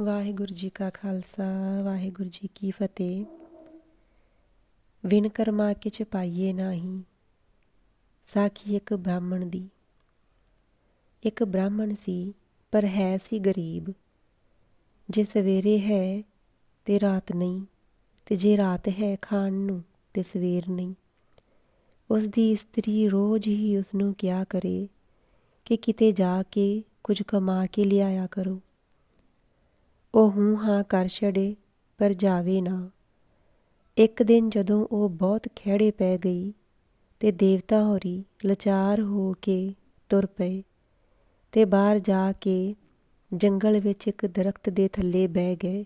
ਵਾਹਿਗੁਰੂ ਜੀ ਕਾ ਖਾਲਸਾ, ਵਾਹਿਗੁਰੂ ਜੀ ਕੀ ਫਤਿਹ। ਵਿਨ ਕਰਮਾ ਕਿਛ ਪਾਈਏ ਨਾਹੀ, ਸਾਖੀ ਇੱਕ ਬ੍ਰਾਹਮਣ ਦੀ। ਇੱਕ ਬ੍ਰਾਹਮਣ ਸੀ, ਪਰ ਹੈ ਸੀ ਗਰੀਬ। ਜੇ ਸਵੇਰੇ ਹੈ, ਤੇ ਰਾਤ ਨਹੀਂ, ਤੇ ਜੇ ਰਾਤ ਹੈ ਖਾਣ ਨੂੰ, ਤੇ ਸਵੇਰ ਨਹੀਂ। ਉਸ ਦੀ ਇਸਤਰੀ ਰੋਜ਼ ਹੀ ਉਸ ਨੂੰ ਕਿਹਾ ਕਰੇ ਕਿ ਕਿਤੇ ਜਾ ਕੇ ਕੁਝ ਕਮਾ ਕੇ ਲਿਆਇਆ ਕਰੋ। ਉਹ ਹੂੰ ਹਾਂ ਕਰ ਛੜੇ ਪਰ ਜਾਵੇ ਨਾ। ਇੱਕ ਦਿਨ ਜਦੋਂ ਉਹ ਬਹੁਤ ਖਿਹੜੇ ਪੈ ਗਈ ਤੇ ਦੇਵਤਾ ਹੋਰੀ ਲਾਚਾਰ ਹੋ ਕੇ ਤੁਰ ਪਏ ਤੇ ਬਾਹਰ ਜਾ ਕੇ ਜੰਗਲ ਵਿੱਚ ਇੱਕ ਦਰਖਤ ਦੇ ਥੱਲੇ ਬਹਿ ਗਏ।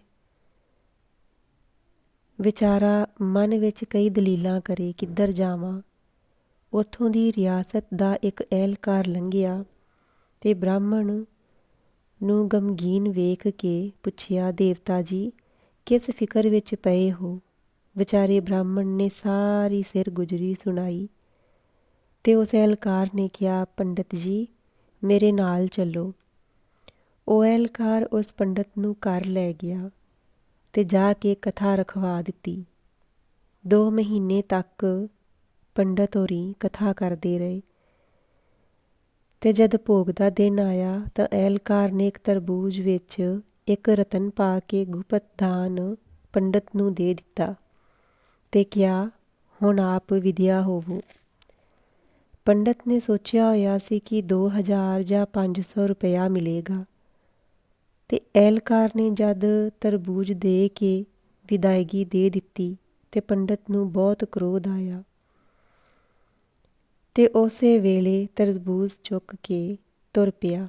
ਵਿਚਾਰਾ ਮਨ ਵਿੱਚ ਕਈ ਦਲੀਲਾਂ ਕਰੇ, ਕਿੱਧਰ ਜਾਵਾਂ? ਉੱਥੋਂ ਦੀ ਰਿਆਸਤ ਦਾ ਇੱਕ ਅਹਿਲਕਾਰ ਲੰਘਿਆ ਤੇ ਬ੍ਰਾਹਮਣ ਨੂੰ ਗਮਗੀਨ ਵੇਖ ਕੇ ਪੁੱਛਿਆ, ਦੇਵਤਾ ਜੀ, ਕਿਸ ਫਿਕਰ ਵਿੱਚ ਪਏ ਹੋ? ਵਿਚਾਰੇ ਬ੍ਰਾਹਮਣ ਨੇ ਸਾਰੀ ਸਿਰ ਗੁਜਰੀ ਸੁਣਾਈ ਤੇ ਉਸ ਐਲਕਾਰ ਨੇ ਕਿਹਾ, ਪੰਡਤ ਜੀ, ਮੇਰੇ ਨਾਲ ਚੱਲੋ। ਉਹ ਐਲਕਾਰ ਉਸ ਪੰਡਤ ਨੂੰ ਘਰ ਲੈ ਗਿਆ ਤੇ ਜਾ ਕੇ ਕਥਾ ਰਖਵਾ ਦਿੱਤੀ। 2 ਮਹੀਨੇ ਤੱਕ ਪੰਡਤ ਹੋਰੀ ਕਥਾ ਕਰਦੇ ਰਹੇ। ਤੇ ਜਦ ਭੋਗ ਦਾ ਦਿਨ ਆਇਆ ਤਾਂ ਐਲਕਾਰ ਨੇ ਇੱਕ ਤਰਬੂਜ ਵਿੱਚ ਇੱਕ ਰਤਨ ਪਾ ਕੇ ਗੁਪਤ ਦਾਨ ਪੰਡਤ ਨੂੰ ਦੇ ਦਿੱਤਾ ਤੇ ਕਿਹਾ, ਹੁਣ ਆਪ ਵਿਦਿਆ ਹੋਵੋ। ਪੰਡਤ ਨੇ ਸੋਚਿਆ ਹੋਇਆ ਸੀ ਕਿ 2000 ਜਾਂ 500 ਰੁਪਇਆ ਮਿਲੇਗਾ। ਤੇ ਐਲਕਾਰ ਨੇ ਜਦ ਤਰਬੂਜ ਦੇ ਕੇ ਵਿਦਾਇਗੀ ਦੇ ਦਿੱਤੀ ਤੇ ਪੰਡਤ ਨੂੰ ਬਹੁਤ ਕ੍ਰੋਧ ਆਇਆ। ਤੇ ਉਸੇ ਵੇਲੇ ਤਰਬੂਜ ਚੁੱਕ ਕੇ ਤੁਰ ਪਿਆ।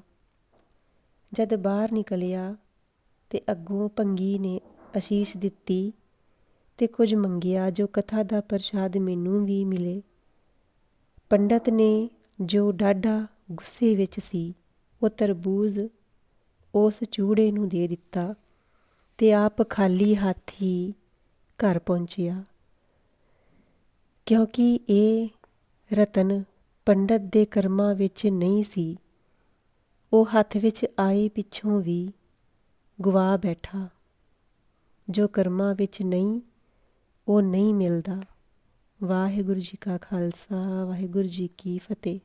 ਜਦ ਬਾਹਰ ਨਿਕਲਿਆ ਤੇ ਅੱਗੋਂ ਪੰਗੀ ਨੇ ਅਸ਼ੀਸ਼ ਦਿੱਤੀ ਤੇ ਕੁਝ ਮੰਗਿਆ ਜੋ ਕਥਾ ਦਾ ਪ੍ਰਸ਼ਾਦ ਮੈਨੂੰ ਵੀ ਮਿਲੇ। ਪੰਡਤ ਨੇ ਜੋ ਡਾਢਾ ਗੁੱਸੇ ਵਿੱਚ ਸੀ, ਉਹ ਤਰਬੂਜ ਉਸ ਚੂੜੇ ਨੂੰ ਦੇ ਦਿੱਤਾ ਤੇ ਆਪ ਖਾਲੀ ਹੱਥ ਹੀ ਘਰ ਪਹੁੰਚਿਆ। ਕਿਉਂਕਿ ਇਹ ਰਤਨ ਪੰਡਤ ਦੇ ਕਰਮਾਂ ਵਿੱਚ ਨਹੀਂ ਸੀ। ਉਹ ਹੱਥ ਵਿੱਚ ਆਈ ਪਿੱਛੋਂ ਵੀ ਗਵਾ ਬੈਠਾ। ਜੋ ਕਰਮਾਂ ਵਿੱਚ ਨਹੀਂ, ਉਹ ਨਹੀਂ ਮਿਲਦਾ। ਵਾਹਿਗੁਰੂ ਜੀ ਕਾ ਖਾਲਸਾ, ਵਾਹਿਗੁਰੂ ਜੀ ਕੀ ਫਤਿਹ।